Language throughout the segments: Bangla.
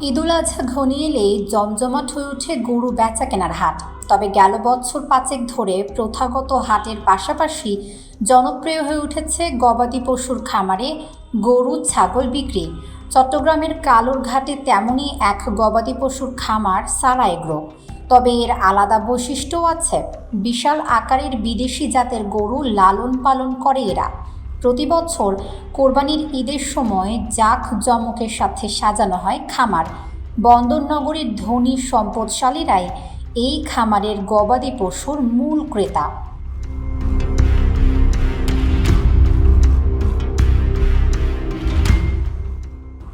ঈদুল আজহা ঘনিয়ে এলেই জমজমাট হয়ে ওঠে গরু বেচা কেনার হাট। তবে গেল বছর পাঁচেক ধরে প্রথাগত হাটের পাশাপাশি জনপ্রিয় হয়ে উঠেছে গবাদি পশুর খামারে গরু, ছাগল বিক্রি। চট্টগ্রামের কালুর ঘাটে তেমনই এক গবাদি পশুর খামার সারা এগ্রো। তবে এর আলাদা বৈশিষ্ট্যও আছে। বিশাল আকারের বিদেশি জাতের গরু লালন পালন করে এরা। প্রতি বছর কোরবানির ঈদের সময় জাক জমকের সাথে সাজানো হয় খামার। বন্দরনগরীর ধনী সম্পদশালীরাই এই খামারের গবাদি পশুর মূল ক্রেতা।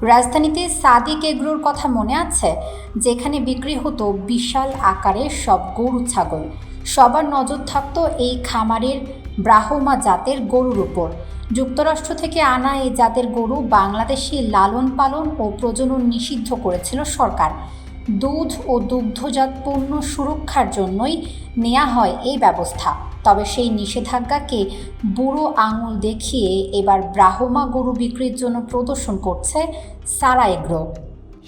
রাজধানীতে সাদিক এগ্রোর কথা মনে আছে? যেখানে বিক্রি হতো বিশাল আকারের সব গরু ছাগল। সবার নজর থাকতো এই খামারের ব্রাহ্মা জাতের গরুর উপর। যুক্তরাষ্ট্র থেকে আনা এই জাতের গরু বাংলাদেশে লালন পালন ও প্রজনন নিষিদ্ধ করেছিল সরকার। দুধ ও দুগ্ধজাত পণ্য সুরক্ষার জন্যই নেওয়া হয় এই ব্যবস্থা। তবে সেই নিষেধাজ্ঞাকে বুড়ো আঙুল দেখিয়ে এবার ব্রাহ্মা গরু বিক্রির জন্য প্রদর্শন করছে সারা এগ্রো।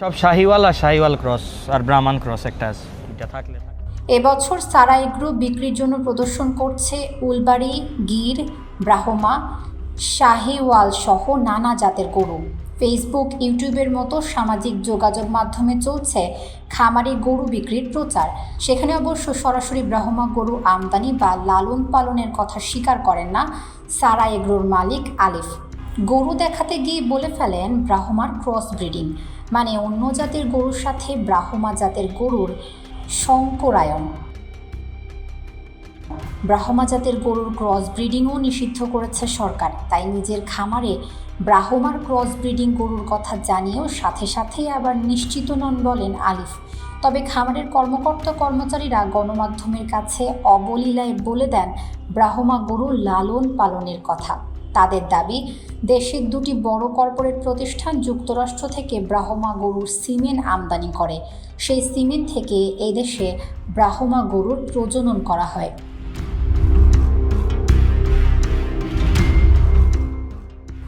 সব শাহিওয়াল আর শাহিওয়াল ক্রস আর ব্রাহ্মণ ক্রস একটা আছে। থাকলে এবছর সারা এগ্রো বিক্রির জন্য প্রদর্শন করছে উলবাড়ি গির ব্রাহ্মা শাহিওয়াল সহ নানা জাতের গরু। ফেসবুক ইউটিউবের মতো সামাজিক যোগাযোগ মাধ্যমে চলছে খামারি গরু বিক্রির প্রচার। সেখানে অবশ্য সরাসরি ব্রাহ্মা গরু আমদানি বা লালন পালনের কথা স্বীকার করেন না সারা এগ্রোর মালিক আলিফ। গরু দেখাতে গিয়ে বলে ফেলেন ব্রাহ্মার ক্রস ব্রিডিং মানে অন্য জাতের গরুর সাথে ব্রাহ্মা জাতের গরুর শঙ্করায়ন ব্রাহ্মা জাতের গরুর ক্রস ব্রিডিংও নিষিদ্ধ করেছে সরকার। তাই নিজের খামারে ব্রাহ্মার ক্রস ব্রিডিং গরুর কথা জানিয়েও সাথে সাথেই আবার নিশ্চিত নন বলেন আলিফ। তবে খামারের কর্মকর্তা কর্মচারীরা গণমাধ্যমের কাছে অবলীলায় বলে দেন ব্রাহ্মা গরু লালন পালনের কথা। তাদের দাবি, দেশের দুটি বড় কর্পোরেট প্রতিষ্ঠান যুক্তরাষ্ট্র থেকে ব্রাহ্মা গরুর সিমেন্ট আমদানি করে। সেই সিমেন্ট থেকে এদেশে ব্রাহ্মা গরুর প্রজনন করা হয়।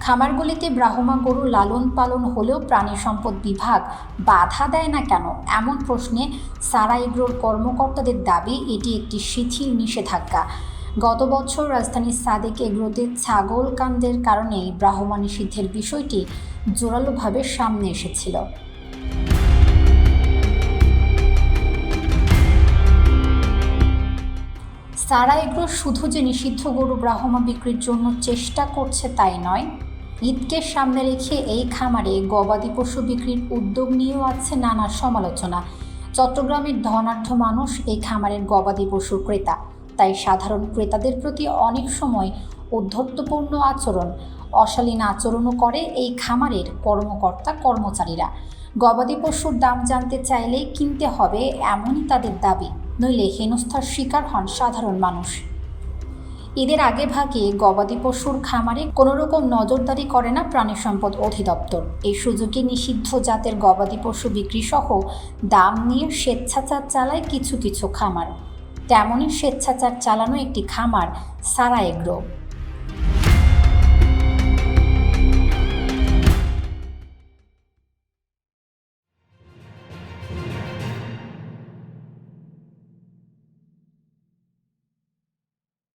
খামারগুলিতে ব্রাহ্মা গরু লালন পালন হলেও প্রাণী সম্পদ বিভাগ বাধা দেয় না কেন? এমন প্রশ্নে সারা এগ্রোর কর্মকর্তাদের দাবি, এটি একটি শিথিল নিষেধাজ্ঞা। গত বছর রাজধানীর সাদেক এগ্রোতে ছাগল কাণ্ডের কারণেই ব্রাহ্মা নিষিদ্ধের বিষয়টি জোরালোভাবে সামনে এসেছিল। সারা এগ্রো শুধু যে নিষিদ্ধ গরু ব্রাহ্মা বিক্রির জন্য চেষ্টা করছে তাই নয় ঈদকে সামনে রেখে এই খামারে গবাদি পশু বিক্রির উদ্যোগ নিয়েও আছে নানা সমালোচনা। চট্টগ্রামের ধনাঢ্য মানুষ এই খামারের গবাদি পশুর ক্রেতা। তাই সাধারণ ক্রেতাদের প্রতি অনেক সময় উদ্ধত্তপূর্ণ আচরণ। অশালীন আচরণও করে এই খামারের কর্মকর্তা কর্মচারীরা। গবাদি পশুর দাম জানতে চাইলে কিনতে হবে এমনই তাদের দাবি। নইলে হেনস্থার শিকার হন সাধারণ মানুষ। ঈদের আগে ভাগে গবাদি পশুর খামারে কোনো রকম নজরদারি করে না প্রাণী সম্পদ অধিদপ্তর। এই সুযোগে নিষিদ্ধ জাতের গবাদি পশু বিক্রি সহ দাম নিয়ে স্বেচ্ছাচার চালায় কিছু কিছু খামার। তেমনই স্বেচ্ছাচার চালানো একটি খামার সারা এগ্রো